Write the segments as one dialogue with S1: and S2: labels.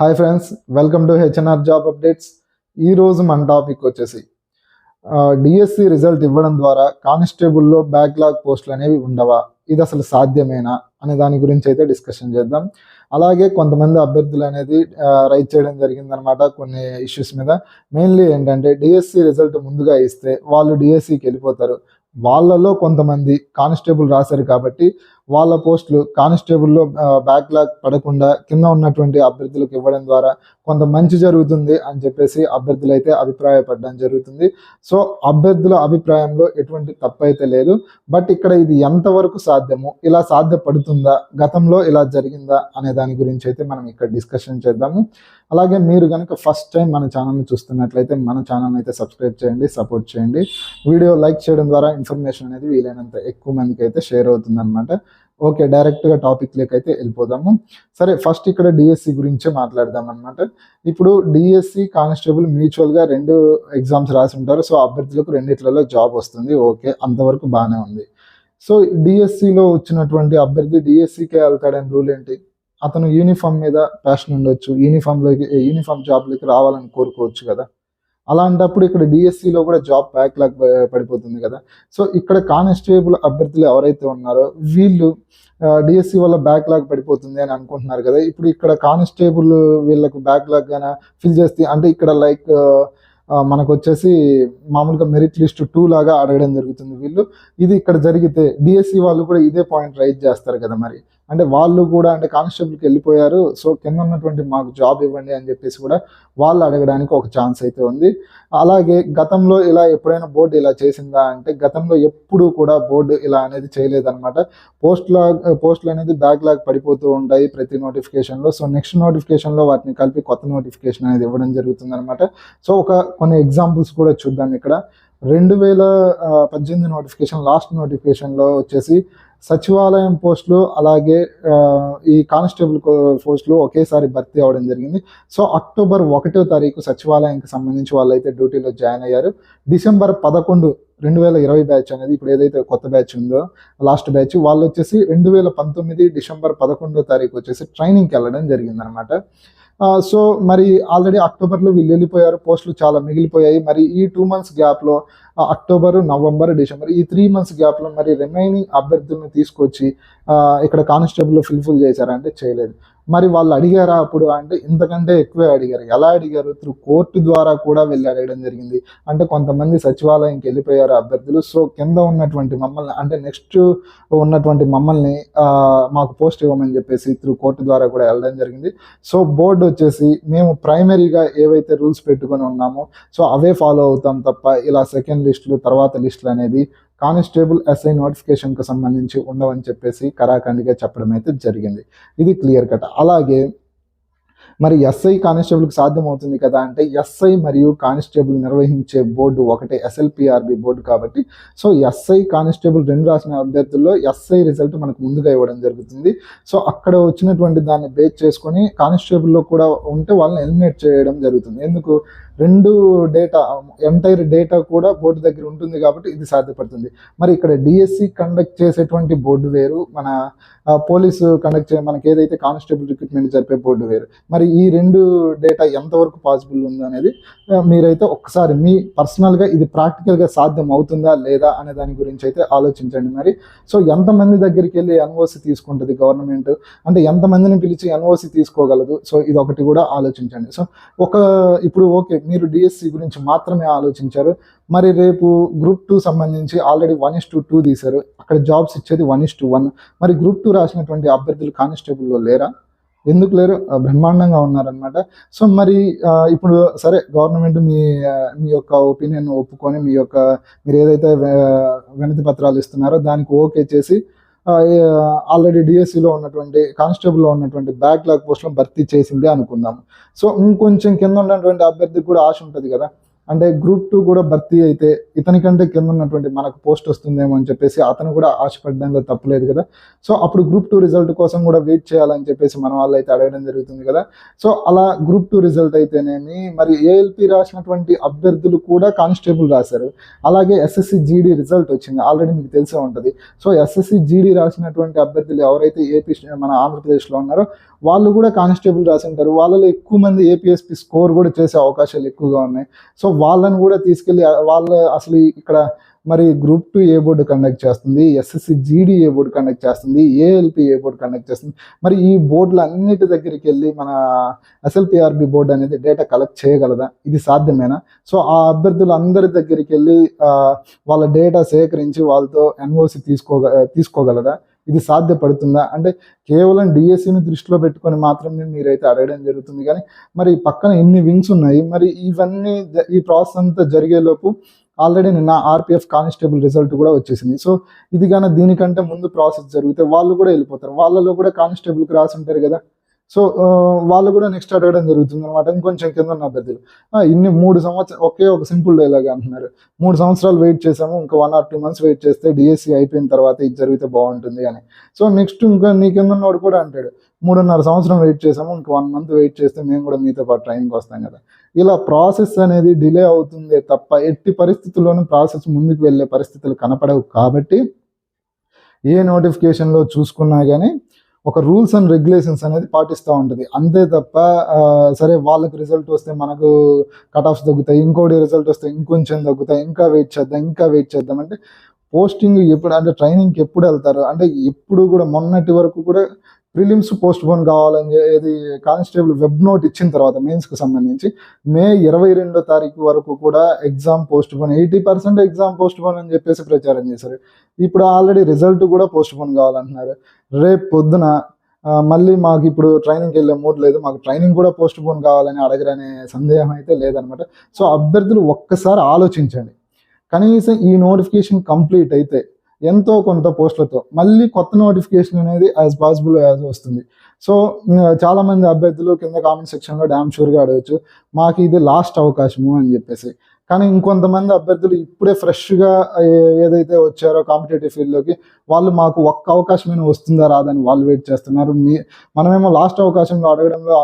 S1: Hi friends welcome to HNR job updates ఈ రోజు మన టాపిక్ వచ్చేసి డిఎస్సి రిజల్ట్ ఇవ్వడం ద్వారా కానిస్టేబుల్లో బ్యాక్లాగ్ పోస్టులు అనేవి ఉండవా? ఇది అసలు సాధ్యమేనా? అనే దాని గురించి అయితే డిస్కషన్ చేద్దాం. అలాగే కొంతమంది అభ్యర్థులు అనేది రైట్ చేయడం జరిగిందనమాట కొన్ని ఇష్యూస్ మీద. మెయిన్లీ ఏంటంటే డిఎస్సి రిజల్ట్ ముందుగా ఇస్తే వాళ్ళు డిఎస్సికి వెళ్ళిపోతారు. వాళ్ళలో కొంతమంది కానిస్టేబుల్ రాశారు కాబట్టి వాళ్ళ పోస్టులు కానిస్టేబుల్లో బ్యాక్లాగ్ పడకుండా కింద ఉన్నటువంటి అభ్యర్థులకు ఇవ్వడం ద్వారా కొంత మంచి జరుగుతుంది అని చెప్పేసి అభ్యర్థులు అయితే అభిప్రాయపడడం జరుగుతుంది. సో అభ్యర్థుల అభిప్రాయంలో ఎటువంటి తప్పు అయితే లేదు. బట్ ఇక్కడ ఇది ఎంతవరకు సాధ్యము ఇలా సాధ్యపడుతుందా గతంలో ఇలా జరిగిందా అనే దాని గురించి అయితే మనం ఇక్కడ డిస్కషన్ చేద్దాము. అలాగే మీరు కనుక ఫస్ట్ టైం మన ఛానల్ని చూస్తున్నట్లయితే మన ఛానల్ అయితే సబ్స్క్రైబ్ చేయండి సపోర్ట్ చేయండి. వీడియో లైక్ చేయడం ద్వారా ఇన్ఫర్మేషన్ అనేది వీలైనంత ఎక్కువ మందికి అయితే షేర్ అవుతుంది అనమాట ఓకే డైరెక్ట్గా టాపిక్లోకి అయితే వెళ్ళిపోదాము. సరే ఫస్ట్ ఇక్కడ డిఎస్సి గురించే మాట్లాడదాం అనమాట ఇప్పుడు డిఎస్సి కానిస్టేబుల్ మ్యూచువల్గా రెండు ఎగ్జామ్స్ రాసి ఉంటారు. సో అభ్యర్థులకు రెండిట్లలో జాబ్ వస్తుంది. ఓకే అంతవరకు బాగానే ఉంది. సో డిఎస్సిలో వచ్చినటువంటి అభ్యర్థి డిఎస్సికే వెళ్తాడని రూల్ ఏంటి? అతను యూనిఫామ్ మీద ప్యాషన్ ఉండొచ్చు. యూనిఫామ్లోకి యూనిఫామ్ జాబ్లోకి రావాలని కోరుకోవచ్చు కదా. అలాంటప్పుడు ఇక్కడ డిఎస్సిలో కూడా జాబ్ బ్యాక్లాగ్ పడిపోతుంది కదా. సో ఇక్కడ కానిస్టేబుల్ అభ్యర్థులు ఎవరైతే ఉన్నారో వీళ్ళు డిఎస్సి వల్ల బ్యాక్లాగ్ పడిపోతుంది అని అనుకుంటున్నారు కదా. ఇప్పుడు ఇక్కడ కానిస్టేబుల్ వీళ్ళకు బ్యాక్లాగ్ గానా ఫిల్ చేస్తే అంటే ఇక్కడ లైక్ మనకు వచ్చేసి మామూలుగా మెరిట్ లిస్ట్ టూ లాగా అడగడం జరుగుతుంది వీళ్ళు. ఇది ఇక్కడ జరిగితే డిఎస్సి వాళ్ళు కూడా ఇదే పాయింట్ రైజ్ చేస్తారు కదా మరి. అంటే వాళ్ళు కూడా అంటే కానిస్టేబుల్కి వెళ్ళిపోయారు. సో కింద ఉన్నటువంటి మాకు జాబ్ ఇవ్వండి అని చెప్పేసి కూడా వాళ్ళు అడగడానికి ఒక ఛాన్స్ అయితే ఉంది. అలాగే గతంలో ఇలా ఎప్పుడైనా బోర్డు ఇలా చేసిందా అంటే గతంలో ఎప్పుడూ కూడా బోర్డు ఇలా అనేది చేయలేదన్నమాట. పోస్ట్ లాగ్ పోస్టులు అనేది బ్యాక్ లాగ్ పడిపోతూ ఉంటాయి ప్రతి నోటిఫికేషన్లో. సో నెక్స్ట్ నోటిఫికేషన్లో వాటిని కలిపి కొత్త నోటిఫికేషన్ అనేది ఇవ్వడం జరుగుతుంది అనమాట సో ఒక కొన్ని ఎగ్జాంపుల్స్ కూడా చూద్దాం ఇక్కడ. రెండు వేల పద్దెనిమిది నోటిఫికేషన్ లాస్ట్ నోటిఫికేషన్లో వచ్చేసి సచివాలయం పోస్టులు అలాగే ఈ కానిస్టేబుల్ పోస్టులు ఒకేసారి భర్తీ అవ్వడం జరిగింది. సో అక్టోబర్ ఒకటో తారీఖు సచివాలయానికి సంబంధించి వాళ్ళైతే డ్యూటీలో జాయిన్ అయ్యారు. డిసెంబర్ పదకొండు రెండు వేల ఇరవై బ్యాచ్ అనేది ఇప్పుడు ఏదైతే కొత్త బ్యాచ్ ఉందో లాస్ట్ బ్యాచ్ వాళ్ళు వచ్చేసి రెండు వేల పంతొమ్మిది డిసెంబర్ పదకొండో తారీఖు వచ్చేసి ట్రైనింగ్కి వెళ్ళడం జరిగిందనమాట. సో మరి ఆల్రెడీ అక్టోబర్లో వీళ్ళు వెళ్ళిపోయారు పోస్టులు చాలా మిగిలిపోయాయి. మరి ఈ టూ మంత్స్ గ్యాప్లో అక్టోబర్ నవంబర్ డిసెంబర్ ఈ త్రీ మంత్స్ గ్యాప్లో మరి రిమైనింగ్ అభ్యర్థులను తీసుకొచ్చి ఇక్కడ కానిస్టేబుల్లో ఫిల్ఫిల్ చేశారంటే చేయలేదు. మరి వాళ్ళు అడిగారా అప్పుడు అంటే ఇంతకంటే ఎక్కువే అడిగారు. ఎలా అడిగారు? త్రూ కోర్టు ద్వారా కూడా వెళ్ళి అడగడం జరిగింది. అంటే కొంతమంది సచివాలయంకి వెళ్ళిపోయారు అభ్యర్థులు. సో కింద ఉన్నటువంటి మమ్మల్ని అంటే నెక్స్ట్ ఉన్నటువంటి మమ్మల్ని మాకు పోస్ట్ ఇవ్వమని చెప్పేసి త్రూ కోర్టు ద్వారా కూడా వెళ్ళడం జరిగింది. సో బోర్డు వచ్చేసి మేము ప్రైమరీగా ఏవైతే రూల్స్ పెట్టుకొని ఉన్నామో సో అవే ఫాలో అవుతాం తప్ప ఇలా సెకండ్ లిస్టులు తర్వాత లిస్టులు అనేది కానిస్టేబుల్ ఎస్ఐ నోటిఫికేషన్కు సంబంధించి ఉండవని చెప్పేసి కరాఖండిగా చెప్పడం అయితే జరిగింది. ఇది క్లియర్ కట్. అలాగే మరి ఎస్ఐ కానిస్టేబుల్కి సాధ్యమవుతుంది కదా అంటే ఎస్ఐ మరియు కానిస్టేబుల్ నిర్వహించే బోర్డు ఒకటే ఎస్ఎల్పిఆర్బి బోర్డు కాబట్టి. సో ఎస్ఐ కానిస్టేబుల్ రెండు రాసిన అభ్యర్థుల్లో ఎస్ఐ రిజల్ట్ మనకు ముందుగా ఇవ్వడం జరుగుతుంది. సో అక్కడ వచ్చినటువంటి దాన్ని బేస్ చేసుకొని కానిస్టేబుల్లో కూడా ఉంటే వాళ్ళని ఎలిమినేట్ చేయడం జరుగుతుంది. ఎందుకు? రెండు డేటా ఎంటైర్ డేటా కూడా బోర్డు దగ్గర ఉంటుంది కాబట్టి ఇది సాధ్యపడుతుంది. మరి ఇక్కడ డిఎస్సి కండక్ట్ చేసేటువంటి బోర్డు వేరు మన పోలీసు కండక్ట్ చే మనకి ఏదైతే కానిస్టేబుల్ రిక్రూట్మెంట్ జరిపే బోర్డు వేరు. మరి ఈ రెండు డేటా ఎంతవరకు పాసిబుల్ ఉంది అనేది మీరైతే ఒక్కసారి మీ పర్సనల్గా ఇది ప్రాక్టికల్గా సాధ్యం అవుతుందా లేదా అనే దాని గురించి అయితే ఆలోచించండి మరి. సో ఎంతమంది దగ్గరికి వెళ్ళి ఎన్ఓసి తీసుకుంటుంది గవర్నమెంట్ అంటే ఎంతమందిని పిలిచి ఎన్ఓసి తీసుకోగలదు? సో ఇది ఒకటి కూడా ఆలోచించండి. సో ఒక ఇప్పుడు ఓకే మీరు డిఎస్సి గురించి మాత్రమే ఆలోచించారు. మరి రేపు గ్రూప్ టూ సంబంధించి already one is to two తీశారు. అక్కడ జాబ్స్ ఇచ్చేది వన్ ఇస్ టు వన్. మరి గ్రూప్ టూ రాసినటువంటి అభ్యర్థులు కానిస్టేబుల్లో లేరా? ఎందుకు లేరు? బ్రహ్మాండంగా ఉన్నారనమాట సో మరి ఇప్పుడు సరే గవర్నమెంట్ మీ మీ యొక్క ఒపీనియన్ ఒప్పుకొని మీ యొక్క మీరు ఏదైతే వినతి పత్రాలు ఇస్తున్నారో దానికి ఓకే చేసి ఆల్రెడీ డిఎస్సిలో ఉన్నటువంటి కానిస్టేబుల్లో ఉన్నటువంటి బ్యాక్ లాగ్ పోస్టులను భర్తీ చేసిందే అనుకుందాం. సో ఇంకొంచెం కింద ఉన్నటువంటి అభ్యర్థికి కూడా ఆశ ఉంటుంది కదా. అంటే గ్రూప్ టూ కూడా భర్తీ అయితే ఇతని కంటే కింద ఉన్నటువంటి మనకు పోస్ట్ వస్తుందేమో అని చెప్పేసి అతను కూడా ఆశపడడంలో తప్పలేదు కదా. సో అప్పుడు గ్రూప్ టూ రిజల్ట్ కోసం కూడా వెయిట్ చేయాలని చెప్పేసి మన వాళ్ళు అయితే అడగడం జరుగుతుంది కదా. సో అలా గ్రూప్ టూ రిజల్ట్ అయితేనేమి మరి ఏఎల్పి రాసినటువంటి అభ్యర్థులు కూడా కానిస్టేబుల్ రాశారు. అలాగే ఎస్ఎస్సి జీడీ రిజల్ట్ వచ్చింది. ఆల్రెడీ మీకు తెలిసే ఉంటుంది. సో ఎస్ఎస్సి జీడీ రాసినటువంటి అభ్యర్థులు ఎవరైతే ఏపీ మన ఆంధ్రప్రదేశ్లో ఉన్నారో వాళ్ళు కూడా కానిస్టేబుల్ రాసి ఉంటారు వాళ్ళలో ఎక్కువ మంది ఏపీఎస్పి స్కోర్ కూడా చేసే అవకాశాలు ఎక్కువగా ఉన్నాయి. సో వాళ్ళని కూడా తీసుకెళ్ళి వాళ్ళ అసలు ఇక్కడ మరి గ్రూప్ టూ ఏ బోర్డు కండక్ట్ చేస్తుంది? ఎస్ఎస్సి జీడీ ఏ బోర్డు కండక్ట్ చేస్తుంది? ఏఎల్పి ఏ బోర్డు కండక్ట్ చేస్తుంది? మరి ఈ బోర్డులు అన్నిటి దగ్గరికి వెళ్ళి మన ఎస్ఎల్పిఆర్బి బోర్డు అనేది డేటా కలెక్ట్ చేయగలదా? ఇది సాధ్యమేనా? సో ఆ అభ్యర్థులు అందరి దగ్గరికి వెళ్ళి వాళ్ళ డేటా సేకరించి వాళ్ళతో ఎన్ఓసి తీసుకోగ తీసుకోగలదా? ఇది సాధ్యపడుతుందా? అంటే కేవలం డిఎస్సిని దృష్టిలో పెట్టుకొని మాత్రమే మీరైతే అడగడం జరుగుతుంది. కానీ మరి పక్కన ఎన్ని వింగ్స్ ఉన్నాయి? మరి ఇవన్నీ ఈ ప్రాసెస్ అంతా జరిగేలోపు ఆల్రెడీ నిన్న ఆర్పిఎఫ్ కానిస్టేబుల్ రిజల్ట్ కూడా వచ్చేసింది. సో ఇది కానీ దీనికంటే ముందు ప్రాసెస్ జరిగితే వాళ్ళు కూడా వెళ్ళిపోతారు. వాళ్ళలో కూడా కానిస్టేబుల్కి రాసి ఉంటారు కదా. సో వాళ్ళు కూడా నెక్స్ట్ అడగడం జరుగుతుంది అనమాట ఇంకొంచెం కింద ఉన్న అభ్యర్థులు. ఇన్ని మూడు సంవత్సరం ఒకే ఒక సింపుల్ డైలాగ్ అంటున్నారు. మూడు సంవత్సరాలు వెయిట్ చేసాము ఇంకా one or two months wait చేస్తే డిఎస్సి అయిపోయిన తర్వాత ఇది జరిగితే బాగుంటుంది అని. సో నెక్స్ట్ ఇంకా నీ కింద ఉన్నవాడు కూడా అంటాడు మూడున్నర సంవత్సరం వెయిట్ చేసాము ఇంకా వన్ మంత్ వెయిట్ చేస్తే మేము కూడా మీతో పాటు ట్రైన్కి వస్తాం కదా. ఇలా ప్రాసెస్ అనేది డిలే అవుతుంది తప్ప ఎట్టి పరిస్థితుల్లోనూ ప్రాసెస్ ముందుకు వెళ్ళే పరిస్థితులు కనపడవు. కాబట్టి ఏ నోటిఫికేషన్లో చూసుకున్నా కానీ ఒక రూల్స్ అండ్ రెగ్యులేషన్స్ అనేది పాటిస్తూ ఉంటుంది. అంతే తప్ప సరే వాళ్ళకి రిజల్ట్ వస్తే మనకు కట్ ఆఫ్స్ తగ్గుతాయి ఇంకోటి రిజల్ట్ వస్తే ఇంకొంచెం తగ్గుతాయి ఇంకా వెయిట్ చేద్దాం ఇంకా వెయిట్ చేద్దాం అంటే పోస్టింగ్ ఎప్పుడు అంటే ట్రైనింగ్కి ఎప్పుడు వెళ్తారు? అంటే ఎప్పుడు కూడా మొన్నటి వరకు కూడా ప్రిలిమ్స్ పోస్ట్ పోన్ కావాలని ఇది కానిస్టేబుల్ వెబ్ నోట్ ఇచ్చిన తర్వాత మెయిన్స్కి సంబంధించి మే ఇరవై రెండో తారీఖు వరకు కూడా exam postpone eighty percent exam postpone అని చెప్పేసి ప్రచారం చేశారు. ఇప్పుడు ఆల్రెడీ రిజల్ట్ కూడా పోస్ట్ పోన్ కావాలంటున్నారు. రేపు పొద్దున మళ్ళీ మాకు ఇప్పుడు ట్రైనింగ్కి వెళ్ళే మూడ్ లేదు. మాకు ట్రైనింగ్ కూడా పోస్ట్ పోన్ కావాలని అడగరనే సందేహం అయితే లేదనమాట. సో అభ్యర్థులు ఒక్కసారి ఆలోచించండి. కనీసం ఈ నోటిఫికేషన్ కంప్లీట్ అయితే ఎంతో కొంత పోస్టులతో మళ్ళీ కొత్త నోటిఫికేషన్ అనేది యాజ్ పాసిబుల్ యాజ్ వస్తుంది. సో చాలామంది చాలా మంది అభ్యర్థులు కింద కామెంట్ సెక్షన్లో డ్యామ్ షూర్గా అడగచ్చు మాకు ఇది లాస్ట్ అవకాశము అని చెప్పేసి. కానీ ఇంకొంతమంది అభ్యర్థులు ఇప్పుడే ఫ్రెష్గా ఏదైతే వచ్చారో కాంపిటేటివ్ ఫీల్డ్లోకి వాళ్ళు మాకు ఒక్క అవకాశమైనా వస్తుందా రాదని వాళ్ళు వెయిట్ చేస్తున్నారు. మీ మనమేమో లాస్ట్ అవకాశంలో అడగడంలో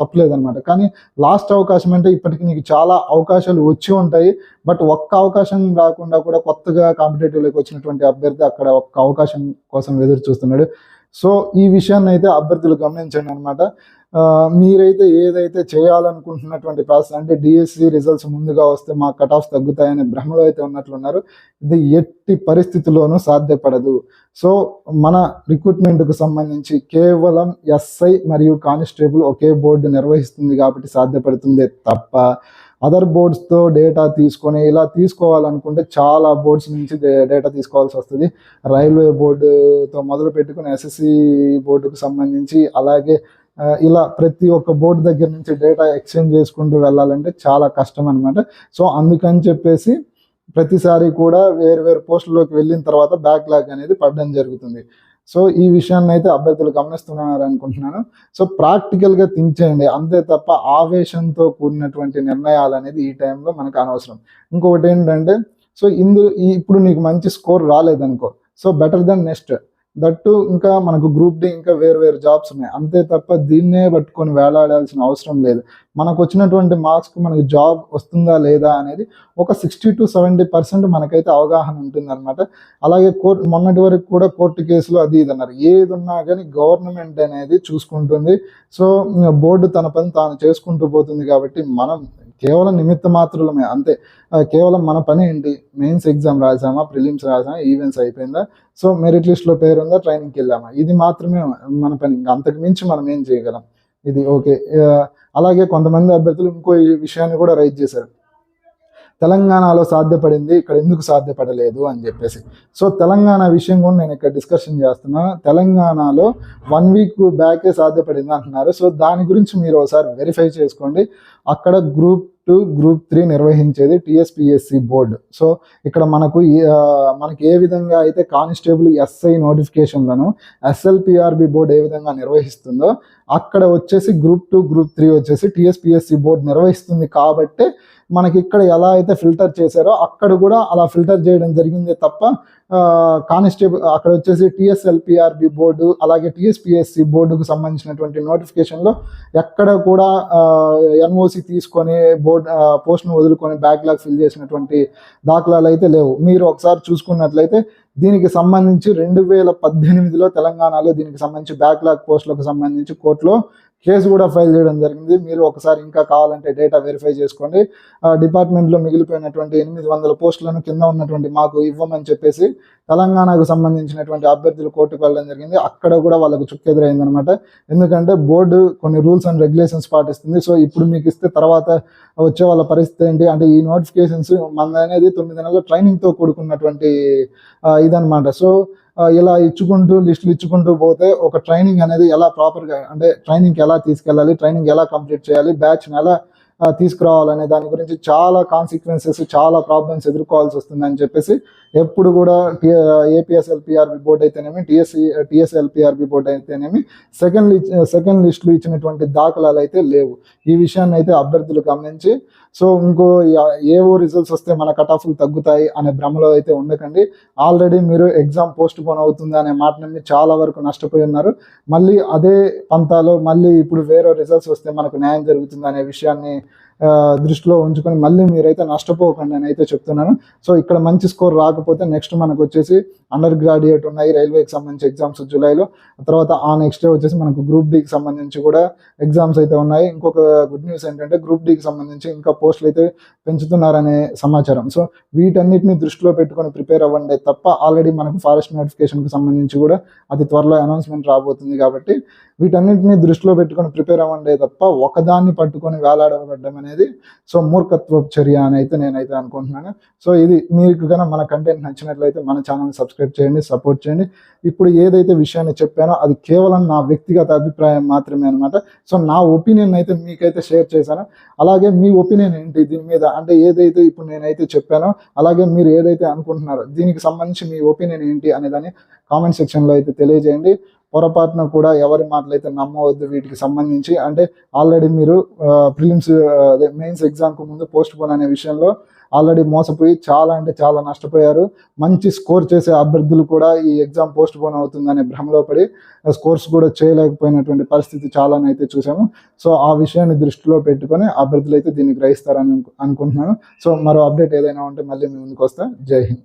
S1: తప్పలేదనమాట కానీ లాస్ట్ అవకాశం అంటే ఇప్పటికి నీకు చాలా అవకాశాలు వచ్చి ఉంటాయి. బట్ ఒక్క అవకాశం రాకుండా కూడా కొత్తగా కాంపిటేటివ్లోకి వచ్చినటువంటి అభ్యర్థి అక్కడ ఒక్క అవకాశం కోసం ఎదురు చూస్తున్నాడు సో ఈ విషయాన్ని అయితే అభ్యర్థులు గమనించండి అనమాట మీరైతే ఏదైతే చేయాలనుకుంటున్నటువంటి ప్రాసెస్ అంటే డిఎస్సి రిజల్ట్స్ ముందుగా వస్తే మా కట్ ఆఫ్స్ తగ్గుతాయనే భ్రమలో అయితే ఉన్నట్లున్నారు. ఇది ఎట్టి పరిస్థితుల్లోనూ సాధ్యపడదు. సో మన రిక్రూట్మెంట్కు సంబంధించి కేవలం ఎస్ఐ మరియు కానిస్టేబుల్ ఒకే బోర్డు నిర్వహిస్తుంది కాబట్టి సాధ్యపడుతుందే తప్ప అదర్ బోర్డ్స్తో డేటా తీసుకొని ఇలా తీసుకోవాలనుకుంటే చాలా బోర్డ్స్ నుంచి డేటా తీసుకోవాల్సి వస్తుంది. రైల్వే బోర్డుతో మొదలు పెట్టుకుని ఎస్ఎస్సి బోర్డుకు సంబంధించి అలాగే ఇలా ప్రతి ఒక్క బోర్డు దగ్గర నుంచి డేటా ఎక్స్చేంజ్ చేసుకుంటూ వెళ్ళాలంటే చాలా కష్టం అనమాట సో అందుకని చెప్పేసి ప్రతిసారి కూడా వేరు వేరు పోస్టుల్లోకి వెళ్ళిన తర్వాత బ్యాక్లాగ్ అనేది పడడం జరుగుతుంది. సో ఈ విషయాన్ని అయితే అభ్యర్థులు గమనిస్తున్నారు అనుకుంటున్నాను. సో ప్రాక్టికల్గా థింక్ చేయండి. అంతే తప్ప ఆవేశంతో కూడినటువంటి నిర్ణయాలు అనేది ఈ టైంలో మనకు అనవసరం. ఇంకొకటి ఏంటంటే సో ఇందు ఇప్పుడు నీకు మంచి score రాలేదనుకో so better then next. That ఇంకా మనకు గ్రూప్ డి ఇంకా వేరు వేరు జాబ్స్ ఉన్నాయి. అంతే తప్ప దీన్నే పట్టుకొని వేలాడాల్సిన అవసరం లేదు. మనకు వచ్చినటువంటి మార్క్స్కి మనకు జాబ్ వస్తుందా లేదా అనేది ఒక సిక్స్టీ టు సెవెంటీ పర్సెంట్ మనకైతే అవగాహన ఉంటుందన్నమాట. అలాగే కోర్టు మొన్నటి వరకు కూడా కోర్టు కేసులు అది ఇది అన్నారు. ఏది ఉన్నా కానీ గవర్నమెంట్ అనేది చూసుకుంటుంది. సో బోర్డు తన పని తాను చేసుకుంటూ పోతుంది కాబట్టి మనం కేవలం నిమిత్త మాత్రులమే అంతే. కేవలం మన పని ఏంటి? మెయిన్స్ ఎగ్జామ్ రాసామా? ప్రిలిమ్స్ రాసామా? ఈవెంట్స్ అయిపోయిందా? సో మెరిట్ లిస్ట్లో పేరు ఉందా? ట్రైనింగ్కి వెళ్ళామా? ఇది మాత్రమే మన పని. ఇంకా అంతకు మించి మనం ఏం చేయగలం? ఇది ఓకే. అలాగే కొంతమంది అభ్యర్థులు ఇంకో ఈ విషయాన్ని కూడా రైజ్ చేశారు. తెలంగాణలో సాధ్యపడింది ఇక్కడ ఎందుకు సాధ్యపడలేదు అని చెప్పేసి. సో తెలంగాణ విషయం కూడా నేను ఇక్కడ డిస్కషన్ చేస్తున్నాను తెలంగాణలో వన్ వీక్ బ్యాకే సాధ్యపడింది అంటున్నారు. సో దాని గురించి మీరు ఒకసారి వెరిఫై చేసుకోండి. అక్కడ గ్రూప్ టూ గ్రూప్ త్రీ నిర్వహించేది టీఎస్పిఎస్సి బోర్డు. సో ఇక్కడ మనకు మనకి ఏ విధంగా అయితే కానిస్టేబుల్ ఎస్ఐ నోటిఫికేషన్లను ఎస్ఎల్పిఆర్బి బోర్డు ఏ విధంగా నిర్వహిస్తుందో అక్కడ వచ్చేసి గ్రూప్ టూ గ్రూప్ త్రీ వచ్చేసి టీఎస్పిఎస్సి బోర్డు నిర్వహిస్తుంది కాబట్టి మనకి ఇక్కడ ఎలా అయితే ఫిల్టర్ చేశారో అక్కడ కూడా అలా ఫిల్టర్ చేయడం జరిగింది తప్ప కానిస్టేబుల్ అక్కడ వచ్చేసి టిఎస్ఎల్పిఆర్బి బోర్డు అలాగే టిఎస్పిఎస్సి బోర్డుకు సంబంధించినటువంటి నోటిఫికేషన్లో ఎక్కడ కూడా ఎన్ఓసి తీసుకొని బోర్డు పోస్ట్ను వదులుకొని బ్యాక్లాగ్ ఫిల్ చేసినటువంటి దాఖలాలు అయితే లేవు. మీరు ఒకసారి చూసుకున్నట్లయితే దీనికి సంబంధించి రెండు వేల పద్దెనిమిదిలో తెలంగాణలో దీనికి సంబంధించి బ్యాక్లాగ్ పోస్టులకు సంబంధించి కోర్టులో కేసు కూడా ఫైల్ చేయడం జరిగింది. మీరు ఒకసారి ఇంకా కావాలంటే డేటా వెరిఫై చేసుకోండి. ఆ, డిపార్ట్మెంట్లో మిగిలిపోయినటువంటి ఎనిమిది వందల పోస్టులను కింద ఉన్నటువంటి మాకు ఇవ్వమని చెప్పేసి తెలంగాణకు సంబంధించినటువంటి అభ్యర్థులు కోర్టుకు వెళ్ళడం జరిగింది. అక్కడ కూడా వాళ్ళకు చుక్కెదురైంది అనమాట ఎందుకంటే బోర్డు కొన్ని రూల్స్ అండ్ రెగ్యులేషన్స్ పాటిస్తుంది. సో ఇప్పుడు మీకు ఇస్తే తర్వాత వచ్చే వాళ్ళ పరిస్థితి ఏంటి? అంటే ఈ నోటిఫికేషన్స్ మన అనేది తొమ్మిది నెలల ట్రైనింగ్తో కూడుకున్నటువంటి ఇదనమాట సో ఇలా ఇచ్చుకుంటూ లిస్టులు ఇచ్చుకుంటూ పోతే ఒక ట్రైనింగ్ అనేది ఎలా ప్రాపర్గా అంటే ట్రైనింగ్కి ఎలా తీసుకెళ్ళాలి ట్రైనింగ్ ఎలా కంప్లీట్ చేయాలి బ్యాచ్ని ఎలా తీసుకురావాలనే దాని గురించి చాలా కాన్సిక్వెన్సెస్ చాలా ప్రాబ్లమ్స్ ఎదుర్కోవాల్సి వస్తుంది అని చెప్పేసి ఎప్పుడు కూడా ఏపీఎస్ఎల్పిఆర్బి బోర్డు అయితేనేమి టిఎస్సి టిఎస్ఎల్పిఆర్బి బోర్డు అయితేనేమి సెకండ్ సెకండ్ లిస్టులు ఇచ్చినటువంటి దాఖలాలు అయితే లేవు. ఈ విషయాన్ని అయితే అభ్యర్థులు గమనించి సో ఇంకో ఏవో రిజల్ట్స్ వస్తే మన కట్ ఆఫ్లు తగ్గుతాయి అనే భ్రమలో అయితే ఉండకండి. ఆల్రెడీ మీరు ఎగ్జామ్ పోస్ట్ పోన్ అవుతుంది అనే మాట నమ్మి చాలా వరకు నష్టపోయి ఉన్నారు. మళ్ళీ అదే పంతాలో మళ్ళీ ఇప్పుడు వేరే రిజల్ట్స్ వస్తే మనకు న్యాయం జరుగుతుంది అనే విషయాన్ని దృష్టిలో ఉంచుకొని మళ్ళీ మీరైతే నష్టపోకండి అని అయితే చెప్తున్నాను. సో ఇక్కడ మంచి స్కోర్ రాకపోతే నెక్స్ట్ మనకు వచ్చేసి అండర్ గ్రాడ్యుయేట్ ఉన్నాయి రైల్వేకి సంబంధించి ఎగ్జామ్స్ జూలైలో. తర్వాత ఆ నెక్స్ట్ డే వచ్చేసి మనకు గ్రూప్ డికి సంబంధించి కూడా ఎగ్జామ్స్ అయితే ఉన్నాయి. ఇంకొక గుడ్ న్యూస్ ఏంటంటే గ్రూప్ డికి సంబంధించి ఇంకా పోస్టులు అయితే పెంచుతున్నారనే సమాచారం. సో వీటన్నిటిని దృష్టిలో పెట్టుకొని ప్రిపేర్ అవ్వండి తప్ప ఆల్రెడీ మనకు ఫారెస్ట్ నోటిఫికేషన్కి సంబంధించి కూడా అతి త్వరలో అనౌన్స్మెంట్ రాబోతుంది కాబట్టి వీటన్నింటినీ దృష్టిలో పెట్టుకొని ప్రిపేర్ అవ్వండి తప్ప ఒకదాన్ని పట్టుకొని వేలాడబడ్డం అనేది సో మూర్ఖత్వ చర్య అని అయితే నేనైతే అనుకుంటున్నాను. సో ఇది మీకు కనుక మన కంటెంట్ నచ్చినట్లయితే మన ఛానల్ని సబ్స్క్రైబ్ చేయండి సపోర్ట్ చేయండి. ఇప్పుడు ఏదైతే విషయాన్ని చెప్పానో అది కేవలం నా వ్యక్తిగత అభిప్రాయం మాత్రమే అనమాట సో నా ఒపీనియన్ అయితే మీకైతే షేర్ చేశాను. అలాగే మీ ఒపీనియన్ ఏంటి దీని మీద? అంటే ఏదైతే ఇప్పుడు నేనైతే చెప్పానో అలాగే మీరు ఏదైతే అనుకుంటున్నారో దీనికి సంబంధించి మీ ఒపీనియన్ ఏంటి అనేదాన్ని కామెంట్ సెక్షన్లో అయితే తెలియజేయండి. పొరపాటున కూడా ఎవరి మాటలైతే నమ్మవద్దు వీటికి సంబంధించి అంటే ఆల్రెడీ మీరు ప్రిలిమ్స్ అదే మెయిన్స్ ఎగ్జామ్కు ముందు పోస్ట్ పోన్ అనే విషయంలో ఆల్రెడీ మోసపోయి చాలా అంటే చాలా నష్టపోయారు. మంచి స్కోర్ చేసే అభ్యర్థులు కూడా ఈ ఎగ్జామ్ పోస్ట్ పోన్ అవుతుందనే భ్రమలో పడి స్కోర్స్ కూడా చేయలేకపోయినటువంటి పరిస్థితి చాలానైతే చూసాము. సో ఆ విషయాన్ని దృష్టిలో పెట్టుకొని అభ్యర్థులు అయితే దీన్ని గ్రహిస్తారని అనుకుంటున్నాను. సో మరో అప్డేట్ ఏదైనా ఉంటే మళ్ళీ మీ ముందుకు వస్తా. జై హింద్.